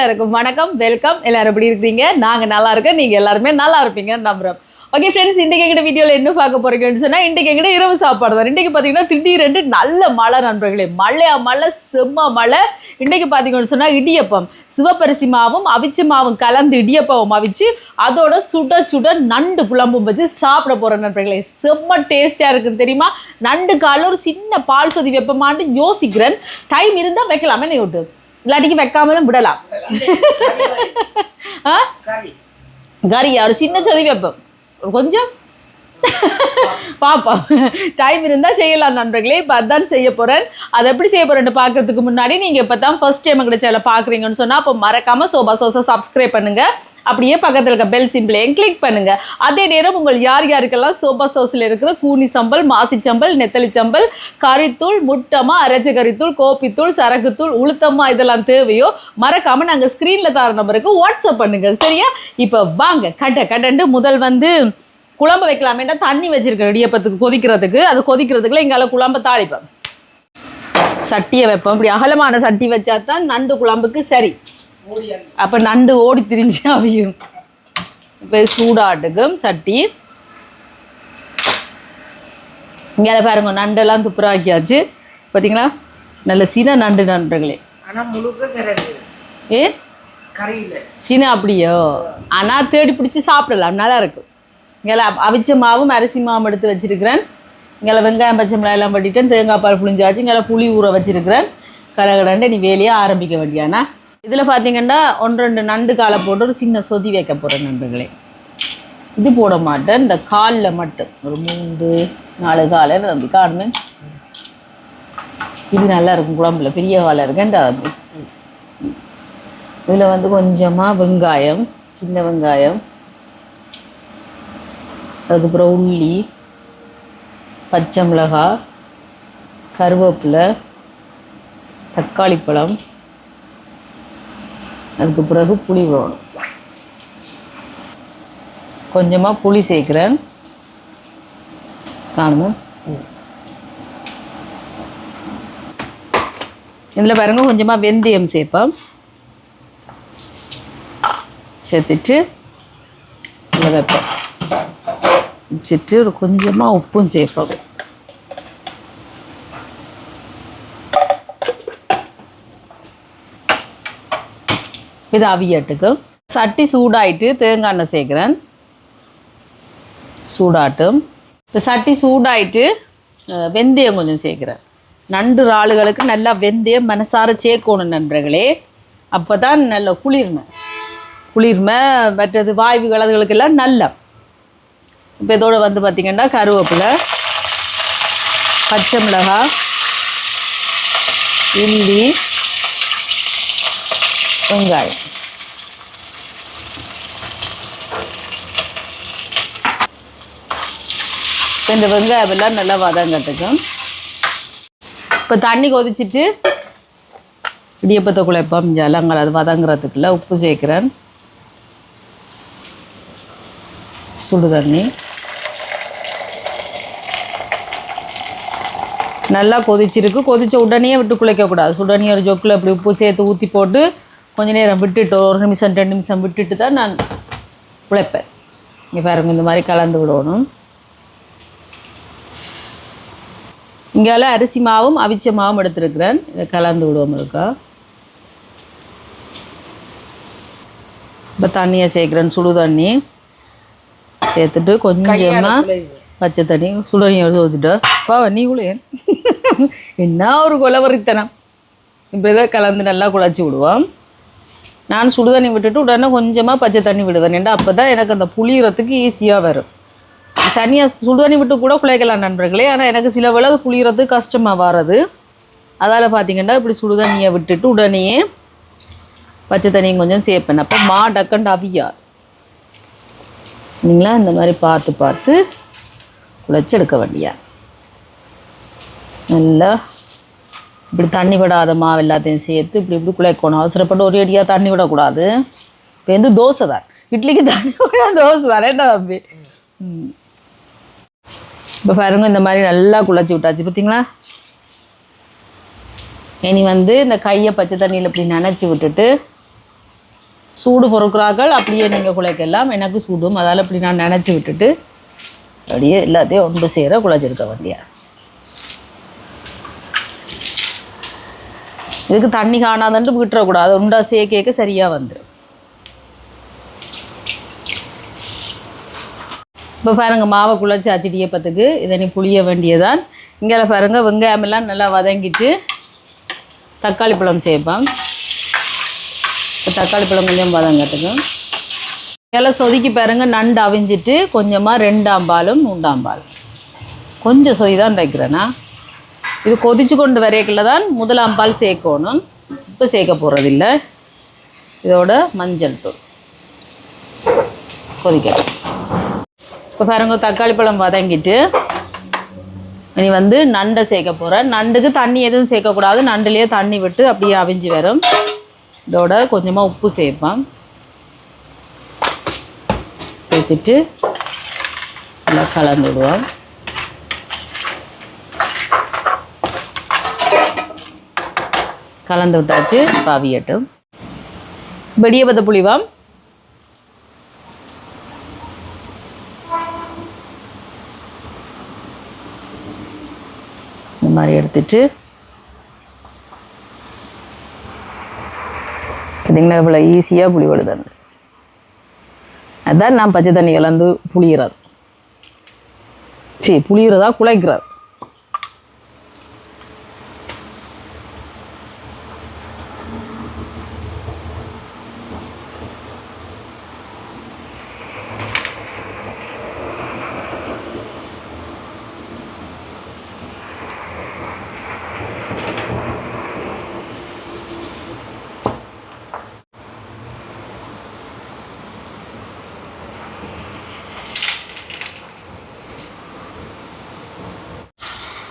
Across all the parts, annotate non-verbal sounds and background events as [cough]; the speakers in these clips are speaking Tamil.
எல்லாருக்கும் வணக்கம் வெல்கம் எல்லாரும் எப்படி இருக்கீங்க நாங்கள் நல்லா இருக்கோம். நீங்கள் எல்லாருமே நல்லா இருப்பீங்கன்னு நம்புறோம். ஓகே ஃப்ரெண்ட்ஸ் இன்றைக்கு எங்கிட்ட வீடியோவில் என்ன பார்க்க போறீங்கன்னு சொன்னால் இன்றைக்கு எங்கிட்ட இரவு சாப்பாடு தான். இன்றைக்கு பார்த்தீங்கன்னா திடீரென்று நல்ல மழை நண்பர்களே. மழையா மழை செம்ம மழை. இன்றைக்கு பார்த்தீங்கன்னு சொன்னால் இடியப்பம். சிவப்பரிசி மாவும் அவிச்சு மாவும் கலந்து இடியப்பவும் அவிச்சு அதோட சுட சுட நண்டு குழம்பும் வச்சு சாப்பிட போகிற நண்பர்களே. செம்ம டேஸ்டா இருக்குன்னு தெரியுமா? நண்டு கால ஒரு சின்ன பால் சொதி வைப்பமான்னு யோசிக்கிறேன். டைம் இருந்தால் வைக்கலாமே நீ விட்டு இல்லாட்டிக்கு வைக்காமலும் விடலாம். கறியா ஒரு சின்ன சொதி வைப்போம். கொஞ்சம். பாப்போம். டைம் இருந்தால் செய்யலாம் நண்பர்களே. இப்போ அதான் செய்ய போகிறேன் அதை எப்படி செய்ய போகிறேன்னு பார்க்கறதுக்கு முன்னாடி நீங்கள் இப்போ தான் ஃபர்ஸ்ட் டைம் எங்கிட்ட சேனல் பார்க்குறீங்கன்னு சொன்னால் அப்போ மறக்காமல் சோபா சோஸை சப்ஸ்கிரைப் பண்ணுங்கள் அப்படியே பக்கத்தில் இருக்க பெல் சிம்பிளையும் கிளிக் பண்ணுங்க. அதே நேரம் உங்கள் யார் யாருக்கெல்லாம் சோபா சோஸில் இருக்கிற கூனி சம்பல் மாசிச்சம்பல் நெத்தலி சம்பல் கறித்தூள் முட்டமா அரைச்ச கறித்தூள் கோப்பித்தூள் சரக்குத்தூள் உளுத்தம்மா இதெல்லாம் தேவையோ மறக்காம நாங்கள் ஸ்க்ரீனில் தர நம்பருக்கு வாட்ஸ்அப் பண்ணுங்க. சரியா? இப்போ வாங்க. கட்ட கடண்டு முதல் வந்து குழம்பு வைக்கலாமேட்டா தண்ணி வச்சிருக்கேன் இடியப்பத்துக்கு கொதிக்கிறதுக்கு அது கொதிக்கிறதுக்குள்ள எங்களால் குழம்பு தாளிப்பேன் சட்டியை வைப்போம். இப்படி அகலமான சட்டி வச்சா தான் நண்டு குழம்புக்கு சரி. அப்போ நண்டு ஓடி திரிஞ்சு அவியும். இப்போ சூடாட்டுக்கும் சட்டி. இங்கே பாருங்க நண்டெல்லாம் துப்புராக்கியாச்சு பார்த்தீங்களா நல்ல சின நண்டு கிடக்கு ஏ? சின அப்படியோ? ஆனால் தேடி பிடிச்சி சாப்பிடலாம் நல்லா இருக்கும். இங்கே அவிச்ச மாவும் அரிசி மாவும் எடுத்து வச்சிருக்கிறேன். இங்கே வெங்காயம் பச்சை மிளகாய் எல்லாம் பண்ணிட்டேன் தேங்காய் பால் புளிஞ்சாச்சு இங்கே புளி ஊற வச்சிருக்கிறேன். கடகடண்டு நீ வேலையை ஆரம்பிக்க வேண்டியானா இதில் பார்த்தீங்கன்னா ஒன்று ரெண்டு நண்டு காலை போட்டு ஒரு சின்ன சொதி வைக்க போகிறேன் நண்டுகளே இது போட மாட்டேன். இந்த காலில் மட்டும். ஒரு மூன்று நாலு காலை நம்பி காணுமே. இது நல்லா இருக்கும் குழம்புல. பெரிய காலை இருக்கேன்டா தம்பி. இதில் வந்து கொஞ்சமாக வெங்காயம் சின்ன வெங்காயம் அதுக்கப்புறம் உள்ளி பச்சை மிளகாய் கருவேப்பிலை தக்காளி பழம் அதுக்கு பிறகு புளி போடணும் கொஞ்சமாக புளி சேர்க்குறேன். காணுமா இதில் பாருங்கள் கொஞ்சமாக வெந்தயம் சேர்ப்போம். சேர்த்துட்டு இதில் வைப்போம். வச்சுட்டு ஒரு கொஞ்சமாக உப்பும் சேர்ப்போம். இது அவியட்டுக்கும் சட்டி சூடாயிட்டு தேங்காய் எண்ணெய் சேர்க்குறேன். சூடாட்டும் இப்போ சட்டி சூடாயிட்டு வெந்தயம் கொஞ்சம் சேர்க்குறேன். நண்டு இறாலுகளுக்கு நல்லா வெந்தயம் மனசார சேர்க்கணும் நண்பர்களே. அப்போ தான் நல்ல குளிர்மை. குளிர்மை மற்றது வாய்வு கலதுகளுக்கெல்லாம் நல்ல. இப்போ இதோட வந்து பார்த்திங்கன்னா கருவேப்பிலை பச்சை மிளகாய் இந்தி வெங்காயம் இப்போ இந்த வெங்காயம் எல்லாம் நல்லா வதங்கட்டுக்கும் இப்போ தண்ணி கொதிச்சிட்டு இடியப்பத்தை குழைப்போம் ஜலங்கள் அது வதங்குறதுக்குள்ள உப்பு சேர்க்குறேன். சுடு தண்ணி. நல்லா கொதிச்சிருக்கு. கொதித்த உடனே விட்டு குழைக்கக்கூடாது சுடனே ஒரு ஜொக்கில் அப்படி உப்பு சேர்த்து ஊற்றி போட்டு கொஞ்ச நேரம் விட்டுட்டு ஒரு நிமிஷம் ரெண்டு நிமிஷம் விட்டுட்டு தான் நான் குழைப்பேன் இங்கே பாருங்க இந்த மாதிரி கலந்து விடணும். இங்கால அரிசி மாவும் அவிச்ச மாவும் எடுத்துருக்கிறேன். இதை கலந்து விடுவோம் இருக்கா? இப்போ தண்ணியை சேர்க்குறேன் சுடு தண்ணி. சேர்த்துட்டு கொஞ்சமாக பச்சை தண்ணி சுடு தண்ணி எடுத்து ஊற்றிட்டு வா நீ கூட ஏன் என்ன ஒரு கொலவரித்தனம். இப்போ இதை கலந்து நல்லா குழச்சி விடுவோம். நான் சுடு தண்ணி விட்டுட்டு உடனே கொஞ்சமாக பச்சை தண்ணி விடுவேன். ஏன்னா அப்போ தான் எனக்கு அந்த புளியறதுக்கு ஈஸியாக வரும். சனியாக சுடு தண்ணி விட்டு கூட குழைக்கலாம் நண்பர்களே. ஆனால் எனக்கு சில வேளை புளியறது கஷ்டமாக வர்றது அதால் பார்த்தீங்கன்னா இப்படி சுடு தண்ணியை விட்டுட்டு உடனே பச்சை தண்ணியும் கொஞ்சம் சேர்ப்பேன். அப்போ மா டக்கண்ட் அவியார் இல்லைங்களா? இந்த மாதிரி பார்த்து பார்த்து குழைச்சி எடுக்க வேண்டியா நல்லா இப்படி தண்ணி விடாத மாவு எல்லாத்தையும் சேர்த்து இப்படி இப்படி குழைக்கணும் அவசரப்பட்டு ஒரு அடியாக தண்ணி விடக்கூடாது. இப்போ வந்து தோசை தான்? இட்லிக்கு தண்ணி விட தோசை தான். என்ன தம்பி? இப்போ பாருங்க இந்த மாதிரி நல்லா குழச்சி விட்டாச்சு. பார்த்தீங்களா இனி வந்து இந்த கையை பச்சை தண்ணியில் இப்படி நினச்சி விட்டுட்டு சூடு பொறுக்கிறாக்கள் அப்படியே நீங்கள் குழைக்கலாம். எனக்கு சூடும். அதால் இப்படி நான் நினச்சி விட்டுட்டு அப்படியே எல்லாத்தையும் ஒன்று சேர குழச்சிருக்க வேண்டிய இதுக்கு தண்ணி காணாதன்ட்டு விட்டுறக்கூடாது உண்டா சேர்க்க சரியாக வந்துடும் இப்போ பாருங்கள் மாவை குழச்சி அச்சிடியப்பத்துக்கு இதை நீ புளிய வேண்டியதான் இங்கே பாருங்க வெங்காயம் எல்லாம் நல்லா வதங்கிட்டு தக்காளி பழம் சேர்ப்பேன் இப்போ தக்காளி பழம் கொஞ்சம் வதங்கட்டுங்க இதில் சொதுக்கி பாருங்கள் நண்டு அவிஞ்சிட்டு கொஞ்சமாக ரெண்டாம் பாலும் மூன்றாம் பால். கொஞ்சம் சொதி தான் தைக்கிறேன்னா இது கொதிச்சு கொண்டு வரையக்குள்ள தான் முதலாம் பால் சேர்க்கணும். இப்போ சேர்க்க போகிறதில்ல இதோட மஞ்சள் தூள். கொதிக்கட்டும். இப்போ பாருங்க தக்காளி பழம் வதங்கிட்டு இனி வந்து நண்டை சேர்க்க போகிறேன் நண்டுக்கு தண்ணி எதுவும் சேர்க்கக்கூடாது. நண்டுலேயே தண்ணி விட்டு அப்படியே அவிஞ்சு வரும். இதோட கொஞ்சமாக உப்பு சேர்ப்பேன் சேர்த்துட்டு நல்லா கலந்து விடுவோம். கலந்து விட்டாச்சு பாவியட்டும் வெடிய பத புளிவாம் இந்த மாதிரி எடுத்துட்டு பார்த்தீங்களா இவ்வளோ ஈஸியாக புளி விடுதல் அதான் நான் பச்சை தண்ணி கலந்து புளிகிறது சரி புளிகிறதா குழைக்கிறார்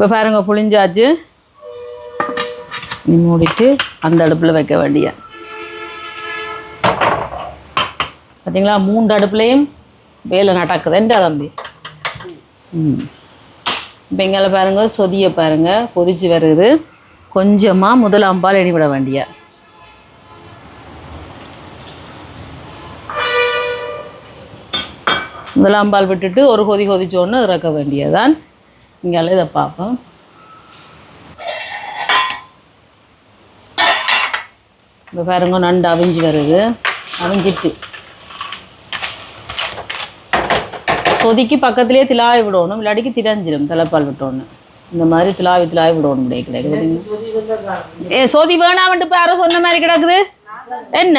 இப்போ பாருங்க புளிஞ்சாச்சு நீ மூடிட்டு அந்த அடுப்பில் வைக்க வேண்டிய. பார்த்தீங்களா மூன்று அடுப்புலையும் வேலை நடக்குதுன்ட்டு தம்பி? ம். இப்போ இங்கே பாருங்கள் சொதியை பாருங்க கொதிச்சு வருது. கொஞ்சமாக முதல் அம்பால் எண்ணி வேண்டிய. முதலாம்பால் விட்டுட்டு ஒரு கொதி கொதிச்சோன்னு இறக்க வேண்டியதான் இங்கே இதை பார்ப்போம். இப்போ பாருங்க நண்டு அவிஞ்சு வருது. அவிஞ்சிட்டு. சொதிக்கு பக்கத்துலேயே திலாவி விடணும் இல்லாட்டிக்கு திரஞ்சிடும் தலைப்பால் விட்டோன்னு. இந்த மாதிரி திலாவி திலாவி விடணும் முடிய கிடைக்குது ஏ சொதி வேணாமட்டு யாரோ சொன்ன மாதிரி கிடக்குது? என்ன?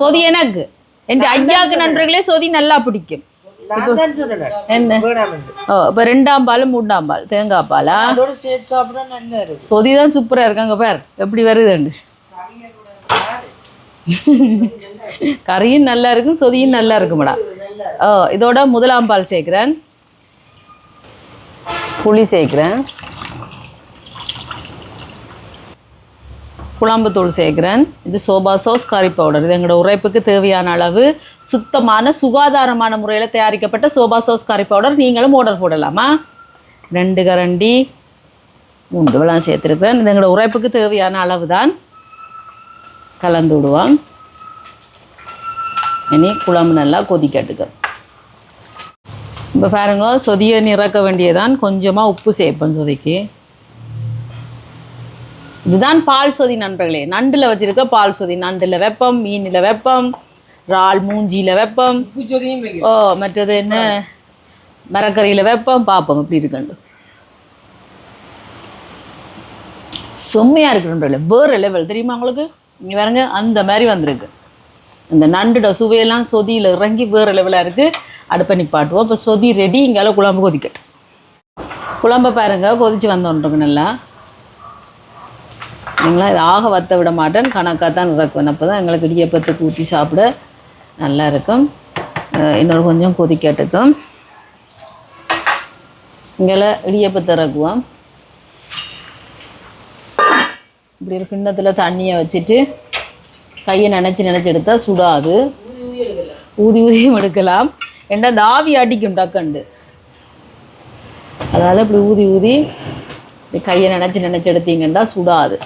சொதி எனக்கு. என் ஐயாவுக்கு நண்பர்களே சொதி நல்லா பிடிக்கும். என்ன? வேணாம் என்று. ஓ இப்போ ரெண்டாம் பால் மூன்றாம் பால் தேங்காய் பாலா? சொதி தான் சூப்பராக இருக்காங்க பார். எப்படி வருதுண்டு? கறியும் நல்லா இருக்கும் சொதியும் நல்லா இருக்கும்டா. ஓ இதோட முதலாம் பால் சேர்க்குறேன். புளி சேர்க்குறேன். குழம்புத்தூள் சேர்க்குறேன் இது சோபா சோஸ் கறி பவுடர் இது எங்களோட உரைப்புக்கு தேவையான அளவு சுத்தமான சுகாதாரமான முறையில் தயாரிக்கப்பட்ட சோபா சாஸ் கறி பவுடர் நீங்களும் ஆர்டர் போடலாமா? ரெண்டு கரண்டி மூன்று வெள்ளம் சேர்த்துருக்கேன் இது எங்களோட உரைப்புக்கு தேவையான அளவு தான் கலந்து விடுவோம். இனி குழம்பு நல்லா கொதிக்கட்டுக்கு இப்போ பாருங்க சொதியை நிறக்க வேண்டியதான் கொஞ்சமாக உப்பு சேர்ப்பேன் சொதிக்கு. இதுதான் பால் சொதி நண்பர்களே. நண்டில் வச்சிருக்க பால் சொதி. நண்டில் வெப்பம் மீனில் வெப்பம் இறால் மூஞ்சியில் வெப்பம். ஓ மற்றது என்ன? மரக்கறியில் வெப்பம். பார்ப்போம் எப்படி இருக்குன்னு. செம்மையாக இருக்கு நண்பர்களே. வேறு லெவல் தெரியுமா உங்களுக்கு? இங்கே பாருங்க அந்த மாதிரி வந்திருக்கு. இந்த நண்டுட சுவையெல்லாம் சொதியில் இறங்கி வேறு லெவலாக இருக்குது அடுப்பை நிப்பாட்டுவோம் இப்போ சொதி ரெடி இங்கால குழம்பு கொதிக்கட்டும். குழம்பை பாருங்க கொதிச்சு வந்தோன்றது நல்லா. நீங்களா இது ஆக வத்த விட மாட்டேன். கணக்காக தான் இறக்குவேன். அப்போ தான் எங்களுக்கு இடியப்பத்துக்கு ஊற்றி சாப்பிட நல்லா இருக்கும். அஹ் இன்னொரு கொஞ்சம் கொதிக்கட்டுக்கும் இங்கெல்லாம் இடியப்பத்தை இறக்குவோம். இப்படி ஒரு கிண்ணத்தில் தண்ணியை வச்சுட்டு கையை நினச்சி நினச்சி எடுத்தால் சுடாது. ஊதி ஊதியும் எடுக்கலாம். ஏன்னா தாவி அடிக்கும் டக்கண்டு. அதனால் இப்படி ஊதி ஊதி கையை நினச்சி நினச்சி எடுத்தீங்கன்னா சுடாது.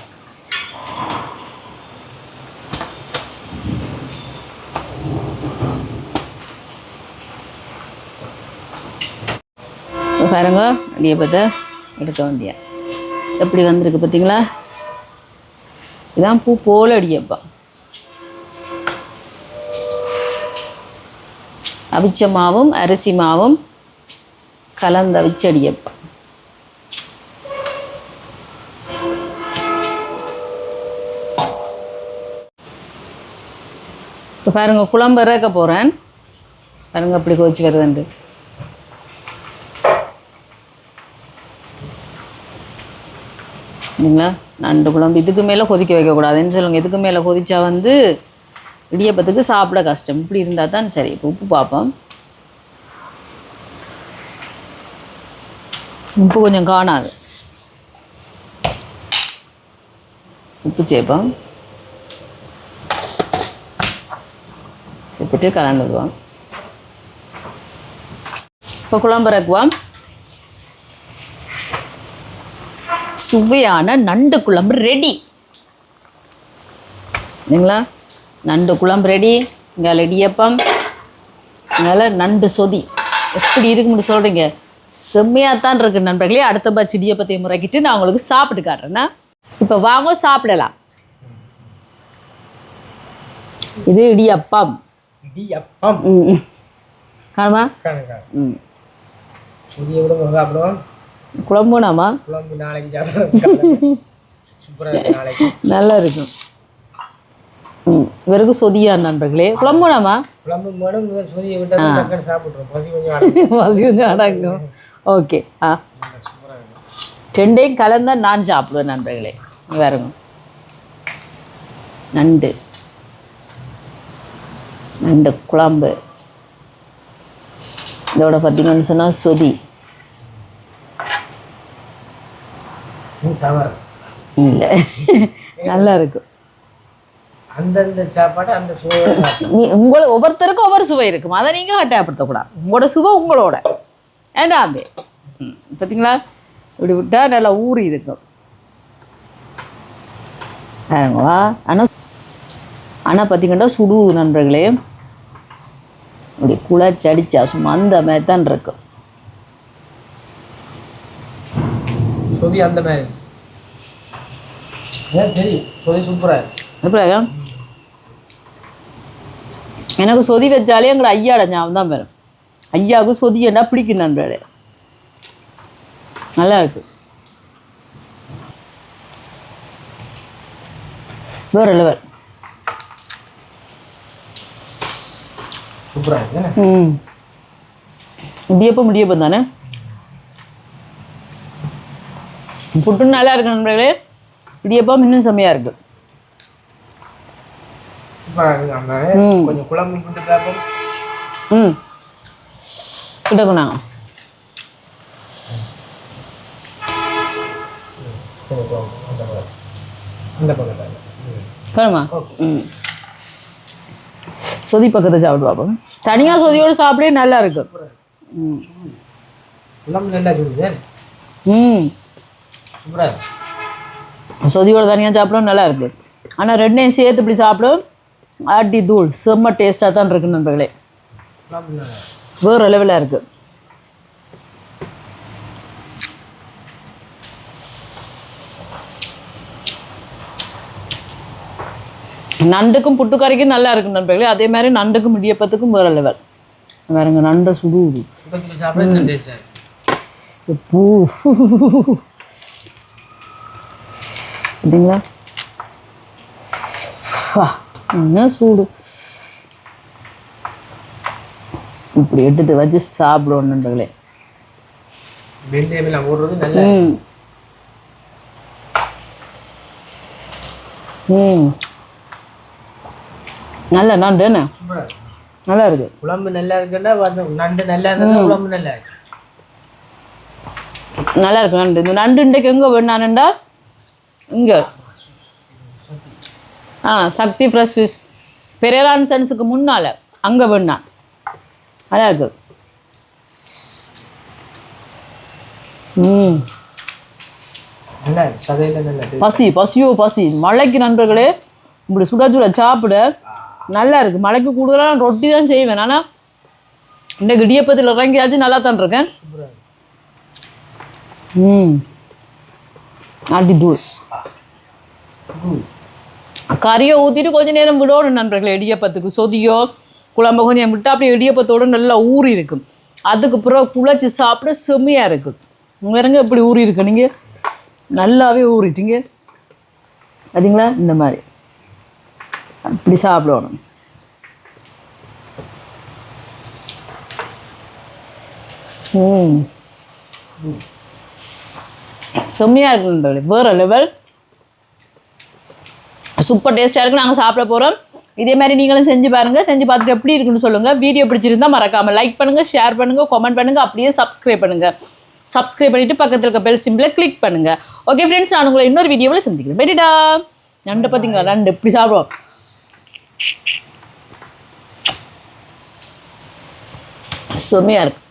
பாருங்க. இடியப்பத்தை எடுக்க வேண்டிய. எப்படி வந்திருக்கு பார்த்தீங்களா? இதான் பூ போல இடியப்பம் அவிச்ச மாவும் அரிசி மாவும் கலந்த அவிச்ச இடியப்பம் இப்போ பாருங்க குழம்பு இறக்க போகிறேன் பாருங்க அப்படி கோச்சு வருதுண்டு இல்லைங்களா நண்டு குழம்பு இதுக்கு மேலே கொதிக்க வைக்கக்கூடாதுன்னு சொல்லுங்கள் இதுக்கு மேலே கொதிச்சா வந்து இடியப்பத்துக்கு சாப்பிட கஷ்டம். இப்படி இருந்தால் தான் சரி. இப்போ உப்பு பார்ப்போம் உப்பு கொஞ்சம் காணாது. உப்பு சேர்ப்போம். சேர்த்துட்டு கலந்து விடுவோம் இப்போ குழம்பு இறக்குவோம். சுவையான நண்டு குழம்பு ரெடி இல்லைங்களா நண்டு குழம்பு ரெடி இங்கே இடியப்பம் இங்கே நண்டு சொதி. எப்படி இருக்குன்னு சொல்கிறீங்க செம்மையாக தான் இருக்கு நண்பர்களே. அடுத்த பட்ச இடியப்பத்தை முறைக்கிட்டு நான் உங்களுக்கு சாப்பிட்டு காட்டுறேன்னா இப்போ வாங்க சாப்பிடலாம். இது இடியப்பம். இடியப்பம். ம் காணுமா? ம். குழம்புனாமா? குழம்பு நாளைக்கு நல்லா இருக்கும் இவருக்கு சொதியா நண்பர்களே குழம்புனாமா? குழம்பு மேடம் சொதியை விட்டு சாப்பிட்றோம் பசி கொஞ்சம். வாசி [laughs] கொஞ்சம் அடங்கும். ஓகே ஆ. ரெண்டையும் கலந்தா நான் சாப்பிடுவேன் நண்பர்களே. வேறுங்க நண்டு. நண்டு குழம்பு. இதோட பார்த்தீங்கன்னு சொன்னால் சொதி ம், தவறு இல்லை. நல்லா இருக்கும் அந்தந்த சாப்பாடு அந்த சாப்பிடும் நீ உங்களை ஒவ்வொருத்தருக்கும் ஒவ்வொரு சுவை இருக்கும். அதை நீங்கள் கட்டாயப்படுத்தக்கூடாது உங்களோட சுவை உங்களோட. ஏண்டாம்பே பார்த்தீங்களா இப்படி விட்டால் நல்லா ஊறி இருக்கும் பாருங்களா ஆனால் ஆனால் பார்த்தீங்கன்னா சுடு நண்பர்களே இப்படி குழச்சி அடிச்சா சும்மா அந்த மாதிரி தான் இருக்கும் சொதி அந்த மாதிரி எப்படியா எனக்கு சொதி வச்சாலே எங்களை ஐயாட ஞாபகம் தான் வரும். ஐயாவுக்கு சொதி என்ன பிடிக்கும் நண்பர்களே? நல்லா இருக்கு. வேற லெவல்? ம். இடியப்பம் இடியப்பம் தானே? புட்டு நல்லா இருக்கு நண்பர்களே. இடியப்பம் இன்னும் செம்மையாக இருக்கு. கொஞ்சம் குழம்பு ம். ம். சொதி பக்கத்தை சாப்பிட்டு பார்ப்போம். தனியாக சொதியோடு சாப்பிடவே நல்லா இருக்கு. ம் ம். சொதியோடு தனியாக சாப்பிடவும் நல்லா இருக்கு. ஆனால் ரெண்டையும் சேர்த்து இப்படி சாப்பிடும் ஆட்டி தூள் செம்ம டேஸ்ட்டாக தான் இருக்கு நண்பர்களே. வேறு லெவலாக இருக்கு. நண்டுக்கும் புட்டுக்கறிக்கும் நல்லா இருக்கு நண்பர்களே. அதே மாதிரி நண்டுக்கும் இடியப்பத்துக்கும் வேறு லெவல் வேறுங்க நண்டை சுடு பூ பார்த்தீங்களா வா, என்ன சூடு? இப்படி எடுத்து வச்சு சாப்பிடுவோம் நண்பர்களே. வெந்தயம் எல்லாம் போடுறது நல்லா ம். நல்ல நல்லா இருக்கு. குழம்பு நல்லா இருக்குன்னா நண்டு நல்லா இருந்தா குழம்பு நல்லா இருக்கு. நல்லா இருக்கு நண்டு. இந்த நண்டு இன்றைக்கு எங்கே வேணானுண்டா இங்கே. ஆ சக்தி ஃப்ரெஷ் ஃபிஷ் சென்ஸுக்கு முன்னால் அங்கே நல்லா இருக்கு ம். பசி பசியோ பசி. மழைக்கு நண்பர்களே இப்படி சுட சுட சாப்பிட நல்லா இருக்கு. மழைக்கு கூடுதலாக நான் ரொட்டி தான் செய்வேன். ஆனால் இந்த இடியப்பத்தில் இறங்கியாச்சு நல்லா தான் இருக்கேன். ம். அடிதூள் கறியை ஊற்றிட்டு கொஞ்ச நேரம் விடணும் நண்பர்களே இடியப்பத்துக்கு. சொதியோ குழம்பு கொஞ்சம் விட்டு அப்படியே இடியப்பத்தோட நல்லா ஊறி இருக்கும். அதுக்கு பிறகு குழச்சி சாப்பிட செம்மையாக இருக்கும் வேறங்க இப்படி ஊறி இருக்கு. நீங்கள் நல்லாவே ஊறிட்டீங்க. பார்த்தீங்களா இந்த மாதிரி. அப்படி சாப்பிடணும். ம். செம்மையாக இருக்கு வேற வேறு லெவல் சூப்பர் டேஸ்ட்டாக இருக்கு. நாங்கள் சாப்பிட போகிறோம் இதே மாதிரி நீங்களும் செஞ்சு பாருங்கள் செஞ்சு பார்த்துட்டு எப்படி இருக்குன்னு சொல்லுங்கள் வீடியோ பிடிச்சிருந்தால் மறக்காமல் லைக் பண்ணுங்கள் ஷேர் பண்ணுங்கள் கமெண்ட் பண்ணுங்கள் அப்படியே சப்ஸ்கிரைப் பண்ணுங்கள் சப்ஸ்கிரைப் பண்ணிவிட்டு பக்கத்தில் இருக்க பெல் சிம்பிளை கிளிக் பண்ணுங்கள் ஓகே ஃப்ரெண்ட்ஸ் நான் உங்களை இன்னொரு வீடியோவில் சந்திக்கிறேன். வெடிடா நண்டு பார்த்தீங்களா நண்டு. இப்படி சாப்பிடுவோம். செம்மையாக இருக்கு.